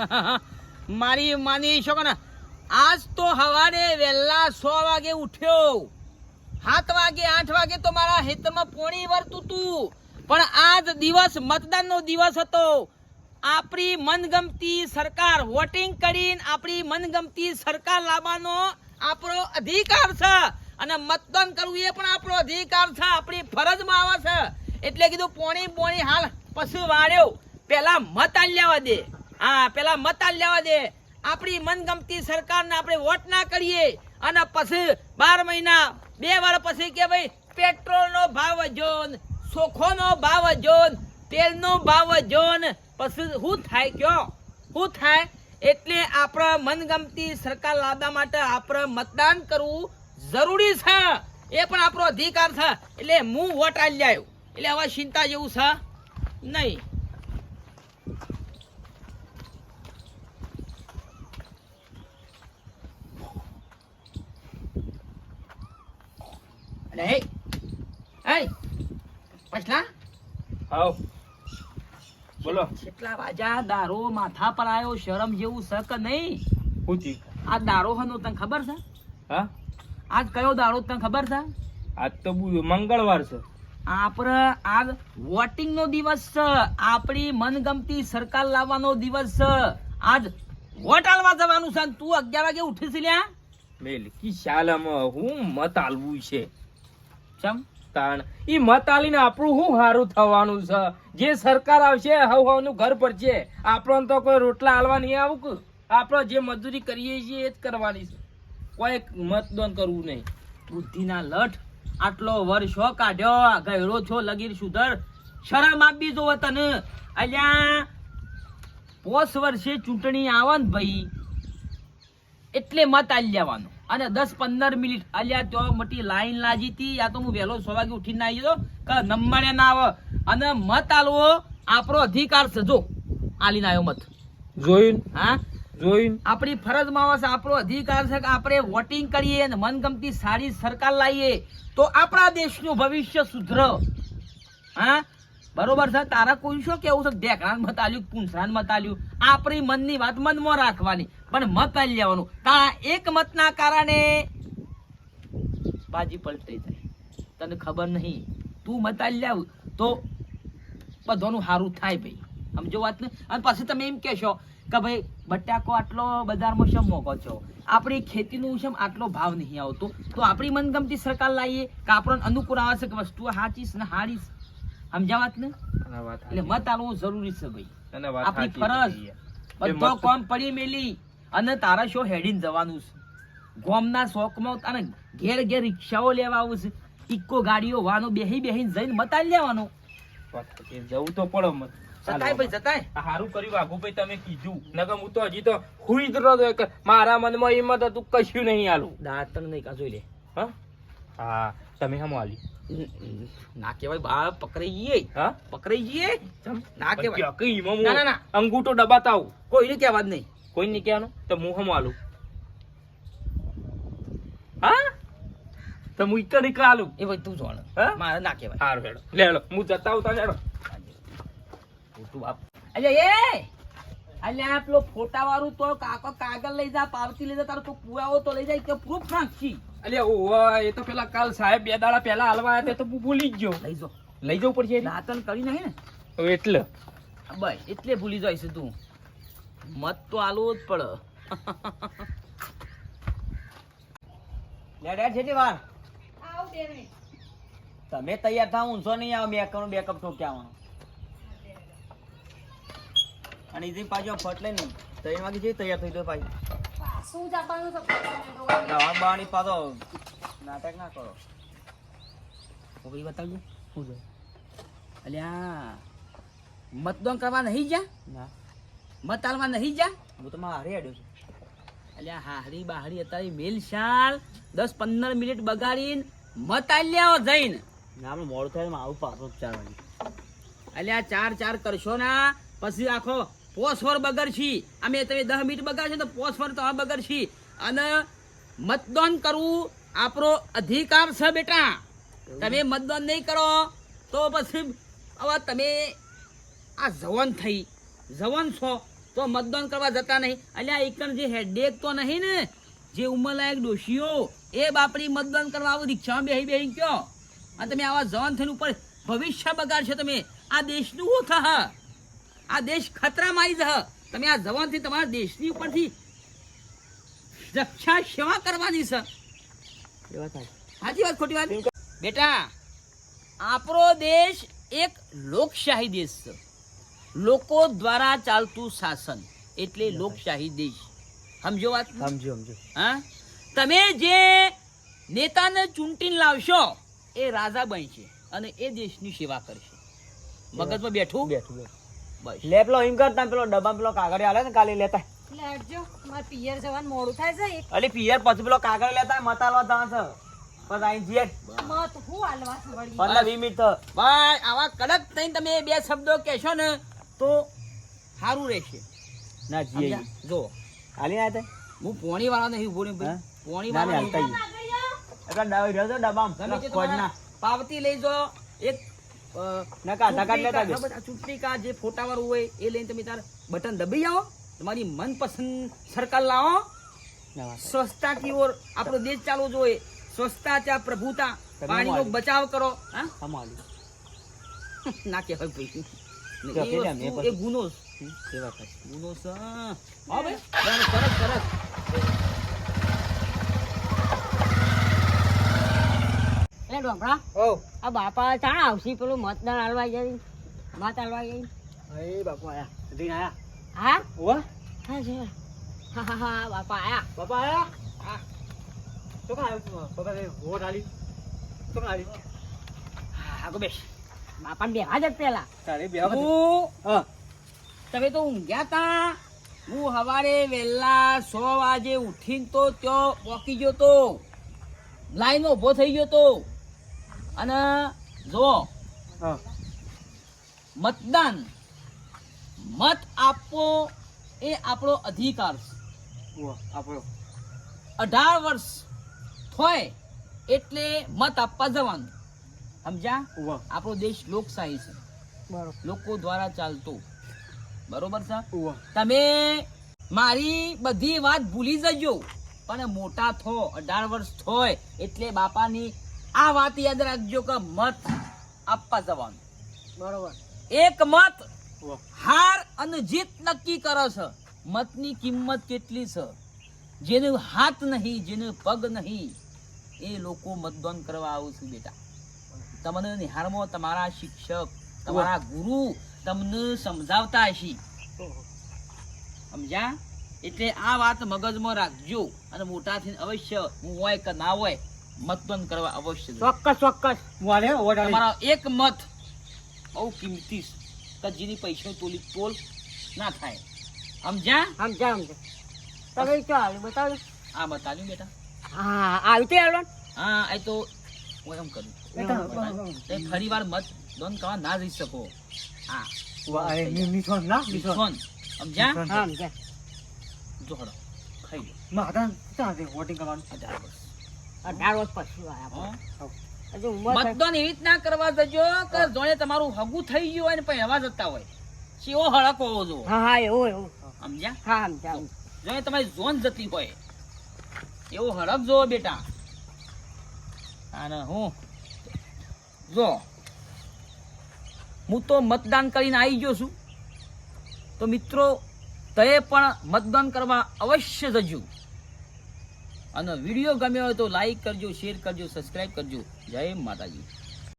મારી માની શકો ને આજ તો હવારે વહેલા સો વાગે ઉઠ્યો. સાત વાગે, આઠ વાગે તો મારા હિતમાં પોણી વર્તું તું. પણ આજ દિવસ મતદાનનો દિવસ હતો. આપણી મનગમતી સરકાર વોટિંગ કરીને આપણી મનગમતી સરકાર લાવવાનો આપણો અધિકાર છે. અને મતદાન કરવું એ પણ આપણો અધિકાર છે. આપણી ફરજમાં આવે છે. એટલે કીધું, પોણી પોણી હાલ પશુ વાળ્યો. પહેલાં મત આલ્યાવા દે હા, પેલા મતાલ લેવા દે. આપણી મનગમતી સરકારને આપણે વોટ ના કરીએ. અને પછી બાર મહિના, બે વાર પછી કે ભાઈ, પેટ્રોલનો ભાવ વધ્યો, સોખોનો ભાવ વધ્યો, તેલનો ભાવ વધ્યો, પછી શું થાય કયો? શું થાય? એટલે આપણા મનગમતી સરકાર લાવવા માટે આપણે મતદાન કરવું જરૂરી છે. એ પણ આપણો અધિકાર છે. એટલે હું વોટ આવી જાય એટલે હવે ચિંતા જેવું છે નહીં. અરે હે હે પછલા? આવ. બોલો. કેટલા વાજા દારો માથા પર આવ્યો શરમ જેવું શક નહીં. પૂછી આ દારો હનો તને ખબર છે? હા? આજ કયો દારો તને ખબર છે? આજ તો મંગળવાર છે. આપણે આજ વોટિંગ નો દિવસ છે આપણી મનગમતી સરકાર લાવવાનો દિવસ છે. આજ વોટ આલવા જવાનું છે તું અગિયાર વાગે ઉઠીશ લ્યા? મેલ કી શાલમ હું મત આલવું છે. ચમ તાણ. ઈ મત આપણું શું સારું થવાનું છે? જે સરકાર આવશે હવ હવનું ઘર પર છે આપણને તો કોઈ રોટલા હાલવા આવું કે જે મજૂરી કરીએ છીએ, એ જ કરવાની છે. કોઈ મતદાન કરવું નહીં. બુદ્ધિના લઠ. આટલો વર્ષો કાઢ્યો ગયડો છો, લગીર સુધર. શરમ આપી જો તને. અલ્યા, પોસ વર્ષે ચૂંટણી આવે ને ભાઈ, એટલે મત આલી લેવાનો. અને દસ પંદર મિનિટ અલ્યા તો મોટી લાઈન લાગી હતી. યા તો હું વહેલો સો વાગે ઉઠીને આવી જતો કે નંબરે ના આવે. અને મત આલવો આપણો અધિકાર છે. જો આલીને આવ્યો મત. જોઈન? હા? જોઈન? આપણી ફરજમાં આવે છે આપણો અધિકાર છે કે આપણે વોટિંગ કરીએ અને મનગમતી સારી સરકાર લાવીએ. તો આપણા દેશનું ભવિષ્ય સુધર. હા? બરોબર છે? તારા કોઈ શું કેવું છે? ઢેકરાન મત આલ્યું પૂંછરાન મત આલ્યું આપણી મનની વાત મનમાં રાખવાની, પણ મત આલી લેવાનું. તારા એક મતના કારણે બાજી પલટી જાય. તને ખબર નહીં. તું મત આલી લાવ તો બધાનું સારું થાય ભાઈ. સમજો વાત ને? અને પછી તમે એમ કહેશો કે ભાઈ, બટાકો આટલો બજારમાં શેમ મોકો છો? આપણી ખેતીનું શેમ આટલો ભાવ નહીં આવતો? તો આપણી મનગમતી સરકાર લાવીએ કે આપણને અનુકૂળ આવે છે કે વસ્તુ હાચીશ ને હારીશ. સમજા વાત ને એટલે મત આલવું જરૂરી છે ભાઈ. આપણી ફરજ. બધો કોમ પડી મેલી અને તારા શો હેડીન જવાનું છે. ગોમના શોખમાં અને ઘેર ઘેર રિક્ષાઓ લેવા આવું છે. ઇકો ગાડીઓ વાનો બેહી બેહીને જઈને મત લેવાનો. જવું તો પડો મત. જતાય ભાઈ જતાય. આ હારું કર્યું વાઘુભાઈ તમે કીધું. નકર હું તો હજી તો હુઈ જ નતો એક મારા મનમાં હિંમત હતું કશું નહીં આલું. દાંતણ નહીં કા જોઈ લે. હા? હા તમે હમ આલી. ના કહેવાય બા પકડાઈ જઈએ હા? પકડાઈ જઈએ ના કહેવાય. કઈ ના, ના, ના. અંગૂઠો દબાતાવું કોઈને કહેવા જ નહીં. કોઈ નહીં કહેવાનું? તો હું હમ હા? તો હું ઈકર આલું. એ ભાઈ તું જોણ. હા? મારે ના કહેવાય. હારું હેડો. લે હેડો. હું જતા આવતા હેડો. ખોટું બાપ. અલ્યા એ! અલ્યા આ પેલો ફોટા વાળું તો કાકો કાગળ લઈ જા પાવતી લઈ જા તારો તો પુરાવો તો લઈ જાય કે પ્રૂફ નાખી? અલ્યા ઓવા એ તો પેલા કાલ સાહેબ બે દાડા પહેલા હાલવા આવ્યા તો હું ભૂલી ગયો. લઈ જો લઈ જવું પડશે એટલે? કરી નાખે ને. એટલે? બસ એટલે ભૂલી જાય છે તું. મત તો આલવો જ પડે. લેડે છે વાર? તમે તૈયાર થાવ ઊંચો નહીં આવો મેકઅપ બેકઅપ ઠોકી આવવાનો અને ઇઝી પાછો ફટલે નહીં ત્રણ વાગે જઈ તૈયાર થઈ તો પાછી. શું જવાનું છે દવા પાછો નાટક ના કરો. છોકરી બતાવજો. શું છે? અલ્યા મતદાન કરવા નહીં જા? ના. મત આલવા નહીં જા? હું તો મારે હારી આડ્યો છું. અલ્યા હારી બાહરી અત્યારે મેલ શાલ દસ પંદર મિનિટ બગાડીને મત આલ્યા જઈને. ના આપણે મોડું થાય આવું પાછો ચાર વાગે અલ્યા ચાર ચાર કરશો ના પછી આખો પોસવર છી. અમે તમે દહ મિનિટ બગાડશો તો પોસવર તો બગડશી અને મતદાન કરવું આપણો અધિકાર છે બેટા. તમે મતદાન નહીં કરો તો પછી હવે તમે આ જવાન થઈ. જવાન છો તો મતદાન કરવા જતા નહીં. આ એકણ જે હેડેક તો નહીં ને, જે ઉંમરલાયક દોષીઓ એ બાપડી મતદાન કરવા આવું રિક્ષામાં બેહી બેહી કયો? અને તમે આવા જવાન થઈને ઉપર ભવિષ્ય બગાડશો તમે. આ દેશનું હું થહ આ દેશ ખતરામાં આવી જહ. તમે આ જવાનથી તમારા દેશની ઉપરથી રક્ષા સેવા કરવાની છે. સાચી વાત ખોટી વાત? બેટા આપણો દેશ એક લોકશાહી દેશ છે. લોકો દ્વારા ચાલતું શાસન એટલે લોકશાહી દેશ. સમજો વાત? સમજો સમજો. હા? તમે જે નેતાને ચૂંટીને લાવશો એ રાજા બનશે અને એ દેશની સેવા કરશે. મગજમાં બેઠું? બેઠું બેઠું. બસ. લે પેલો એમ કરતા પેલો ડબ્બા પેલો કાગળ આલે ને કાલે લેતા. લેજો મારે પિયર જવાન મોડું થાય છે એક. અલી પિયર પછી પેલો કાગળ લેતા મતાલવા તા છે. બસ આઈ જીએ મત હું આલવા છે વળી પંદર વીસ મિનિટ ભાઈ આવા કડક થઈને તમે બે શબ્દો કહેશો ને તો સારું રહેશે. ના જીએ જો હાલી ના તે હું પોણી વાળા નહીં ઊભો હા? પોણી વાળા ના, નહીં. એટલે ડાવી રહ્યો ડબ્બામાં. ના પાવતી લઈ જો એક નકા ચૂંટણી લેતા ચૂંટણી કાર્ડ જે ફોટા વાળું હોય એ લઈને તમે તાર બટન દબી જાઓ તમારી મનપસંદ સરકાર લાવો. સ્વચ્છતા કી ઓર આપણો દેશ ચાલવો જોઈએ. સ્વચ્છતા ચા પ્રભુતા. પાણી પાણીનો બચાવ કરો હા? ના કે ના કહેવાય ભાઈ. એ ગુનો. ગુનો છે. હા ભાઈ. સરસ સરસ. ડોમરા આ બાપા ચાણ આવશે પેલું મતદાન હાલવા જઈ મત હાલવા જઈ એ બાપુ આયા. જઈને આયા? હા? ઓવા હા છે. હા હા હા બાપા આયા. બાપા આયા? તો કાં આવ્યો તું? બાપા એ વોટ આલી. તો કાં આલી? હા બેસ. બાપાને બેહવા જ પેલા. તારે બે હું? તમે તો ઊંઘ્યા તા? હું સવારે વહેલા સો વાગે ઉઠીને તો ત્યાં પોકી ગયો તો. લાઈન ઊભો થઈ ગયો તો. અને જો મતદાન મત આપવો એ આપણો અધિકાર છે. આપણો. અઢાર વર્ષ થાય એટલે મત આપવા જવાનું. સમજ્યા? આપણો દેશ લોકશાહી છે. લોકો દ્વારા ચાલતો. બરોબર છે? તમે મારી બધી વાત ભૂલી જજો. પણ મોટા થો અઢાર વર્ષ થોય એટલે બાપાની આ વાત યાદ રાખજો કે મત આપવા જવાનું. બરોબર. એક મત હાર અને જીત નક્કી કરે છે. મતની કિંમત કેટલી છે? જેને હાથ નહીં જેને પગ નહીં એ લોકો મતદાન કરવા આવું છું બેટા. તમને નિહારમાં તમારા શિક્ષક તમારા ગુરુ તમને સમજાવતા હશે. સમજ્યા? એટલે આ વાત મગજમાં રાખજો અને મોટાથી અવશ્ય હું હોય કે ના હોય મતદાન કરવા અવશ્ય ચોક્કસ ચોક્કસ. તમારો એક મત બહુ કિંમતી કે જેની પૈસા તોલી તોલ ના થાય. સમજ્યા? સમજ્યા સમજ્યા. તમે ચો હાલ બતાવ્યું હા બતાવ્યું બેટા. હા આવી તો હાલવાનું? હા એ તો હું એમ કરું. એ ફરી વાર મત દોન કરવા ના જઈ શકો. હા. મિથોન ના મિથોન સમજ્યા? હા સમજ્યા. જોડો ખાઈ લો. માતા ક્યાં વોટિંગ કરવાનું? વર્ષ અઢાર વર્ષ પછી. મતદાન એવી રીતના કરવા જજો કે જોડે તમારું હગું થઈ ગયું હોય ને પણ હવા જતા હોય. શેવો હળકો હોવો જો હા હા એવું એવું. સમજ્યા? હા સમજા જો તમારી ઝોન જતી હોય. એવો હડક જો બેટા. અને હું જો હું તો મતદાન કરીને આવી ગયો છું. તો મિત્રો તે પણ મતદાન કરવા અવશ્ય જજો. અને વીડિયો ગમ્યો હોય તો લાઈક કરજો શેર કરજો સબસ્ક્રાઈબ કરજો. જય માતાજી.